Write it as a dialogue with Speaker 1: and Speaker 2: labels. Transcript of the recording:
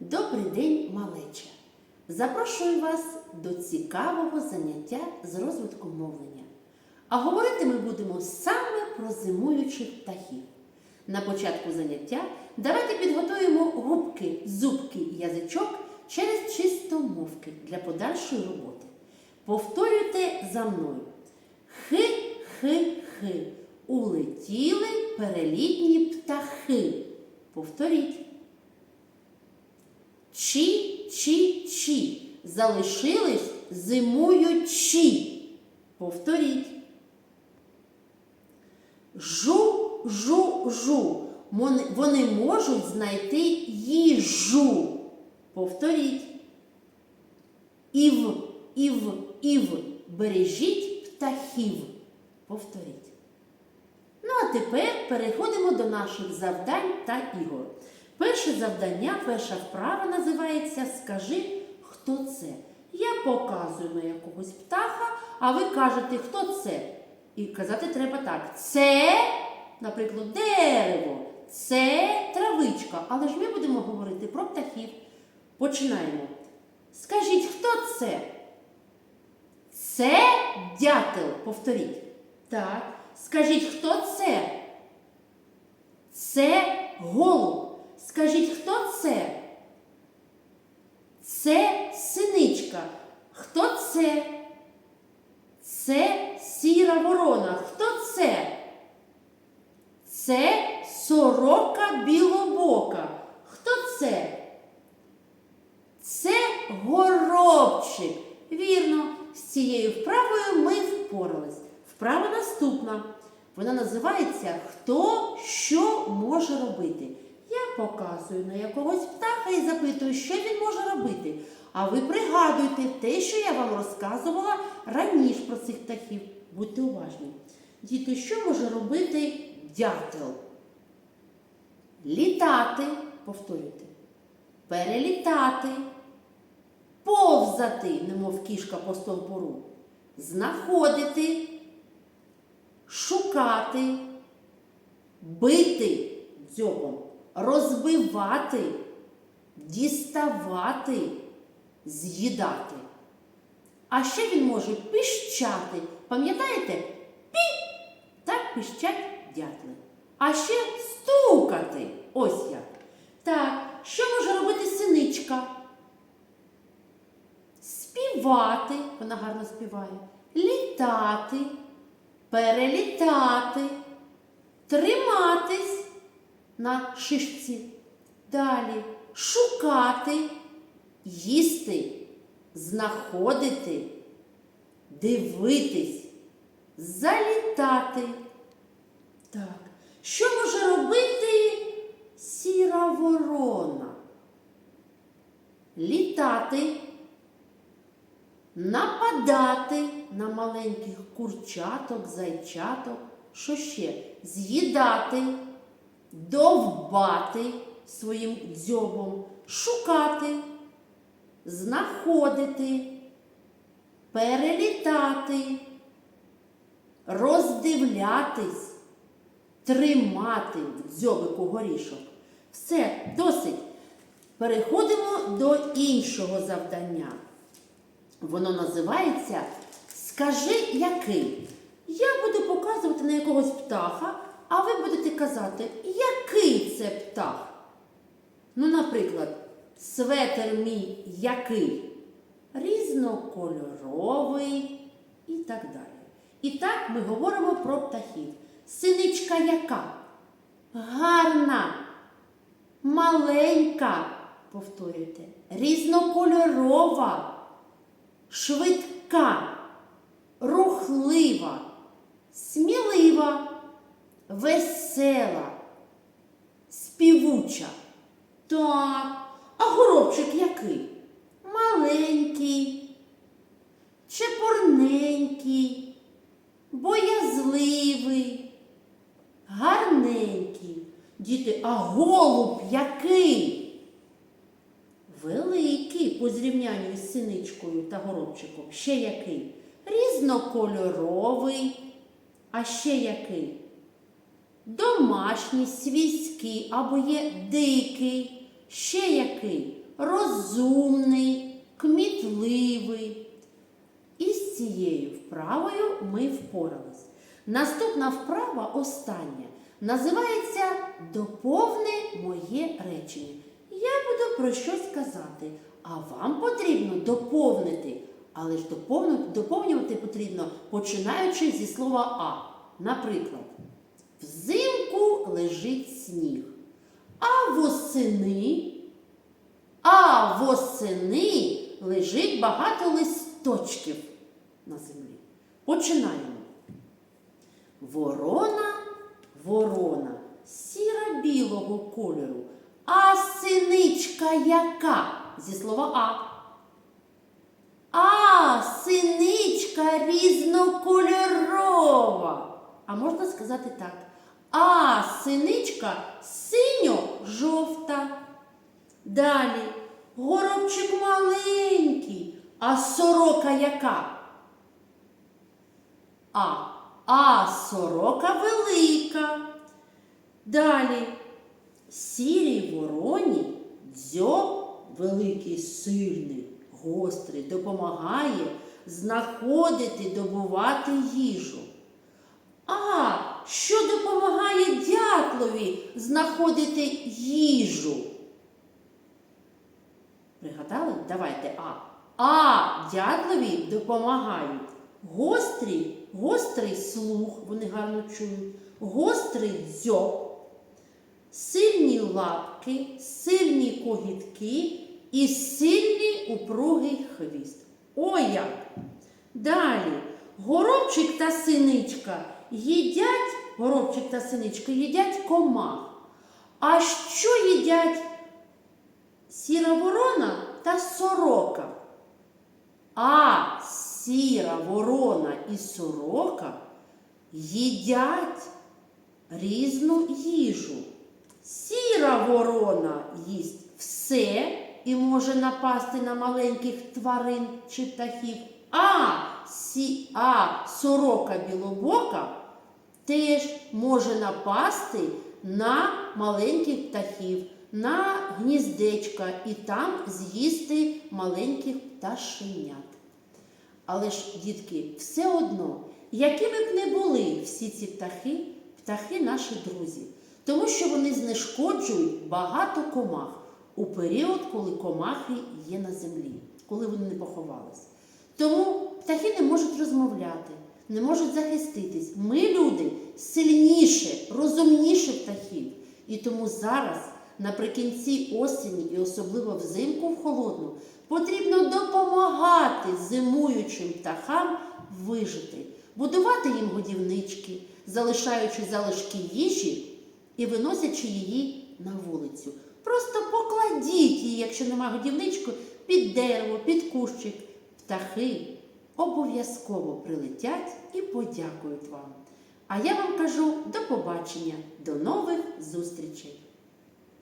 Speaker 1: Добрий день, малеча! Запрошую вас до цікавого заняття з розвитку мовлення. А говорити ми будемо саме про зимуючих птахів. На початку заняття давайте підготуємо губки, зубки і язичок через чистомовки для подальшої роботи. Повторюйте за мною. Хи-хи-хи. Улетіли перелітні птахи. Повторіть. Чі-чі-чі. Залишились зимуючі. Повторіть. Жу-жу-жу. Вони можуть знайти їжу. Повторіть. Ів, ів, ів. Бережіть птахів. Повторіть. Ну, а тепер переходимо до наших завдань та ігор. Перше завдання, перша вправа називається Скажи, хто це. Я показую на якогось птаха, а ви кажете, хто це. І казати треба так: це, наприклад, дерево, це травичка. Але ж ми будемо говорити про птахів. Починаємо. Скажіть, хто це? Це дятел. Повторіть. Так. Скажіть, хто це? Це голуб. Скажіть, хто це? Це синичка. Хто це? Це сіра ворона. Хто це? Це сорока білобока. Хто це? Це горобчик. Вірно, з цією вправою ми впорались. Вправа наступна. Вона називається Хто що може робити. Я показую на якогось птаха і запитую, що він може робити. А ви пригадуйте те, що я вам розказувала раніше про цих птахів. Будьте уважні. Діти, що може робити дятел? Літати, повторюйте, перелітати, повзати, немов кішка по стовбуру, знаходити, шукати, бити дзьобом, розбивати, діставати, з'їдати. А ще він може піщати. Пам'ятаєте? Пі! Так піщать дятли. А ще стукати. Ось як. Так, що може робити синичка? Співати, вона гарно співає, літати, перелітати, триматись на шишці. Далі шукати, їсти, знаходити, дивитись, залітати. Так, що може робити сіра ворона? Літати, нападати на маленьких курчаток, зайчаток, що ще? З'їдати, довбати своїм дзьобом, шукати, знаходити, перелітати, роздивлятись, тримати в дзьобику горішок. Все, досить. Переходимо до іншого завдання. Воно називається Скажи який. Я буду показувати на якогось птаха, а ви будете казати, який це птах. Ну, наприклад, светер мій який? Різнокольоровий і так далі. І так ми говоримо про птахів. Синичка яка? Гарна, маленька, повторюйте, різнокольорова, швидка, рухлива, смілива, весела, співуча. Так, а горобчик який? Маленький, чепурненький, боязливий, гарненький. Діти, а голуб який? Великий по зрівнянню із синичкою та горобчиком. Ще який? Різнокольоровий. А ще який? Домашній, свійський або є дикий. Ще який? розумний, кмітливий. І з цією вправою ми впорались. Наступна вправа остання. Називається Доповни моє речення. Я буду про щось казати, а вам потрібно доповнити. Але ж доповнювати, потрібно починаючи зі слова А. Наприклад, взимку лежить сніг, а восени, а восени лежить багато листочків на землі. Починаємо. Ворона, ворона, сіра білого кольору, а синичка яка? Зі слова А. А, синичка різнокольорова. А можна сказати так. А синичка синьо-жовта. Далі горобчик маленький, а сорока яка? А. А сорока велика. Далі сірій вороні дзьоб великий, сильний, гострий, допомагає знаходити, добувати їжу. А що допомагає дятлові знаходити їжу? Пригадали? Давайте А. А дятлові допомагають гострий, гострий слух, вони гарно чують, гострий дзьоб, сильні лапки, сильні когітки і сильний упругий хвіст. О як! Далі горобчик та синичка їдять, горобчик та синичка їдять комах. А що їдять сіра ворона та сорока? А сіра ворона і сорока їдять різну їжу. Сіра ворона їсть все і може напасти на маленьких тварин чи птахів. А, сі, а сорока білобока теж може напасти на маленьких птахів, на гніздечка і там з'їсти маленьких пташенят. Але ж, дітки, все одно, якими б не були всі ці птахи, птахи наші друзі, тому що вони знешкоджують багато комах у період, коли комахи є на землі, коли вони не поховались. Тому птахи не можуть розмовляти, не можуть захиститись. Ми, люди, сильніше, розумніше птахів. І тому зараз, наприкінці осені і особливо взимку в холодну, потрібно допомагати зимуючим птахам вижити, будувати їм годівнички, залишаючи залишки їжі і виносячи її на вулицю. Просто покладіть її, якщо нема годівнички, під дерево, під кущик. Птахи обов'язково прилетять і подякують вам. А я вам кажу до побачення, до нових зустрічей!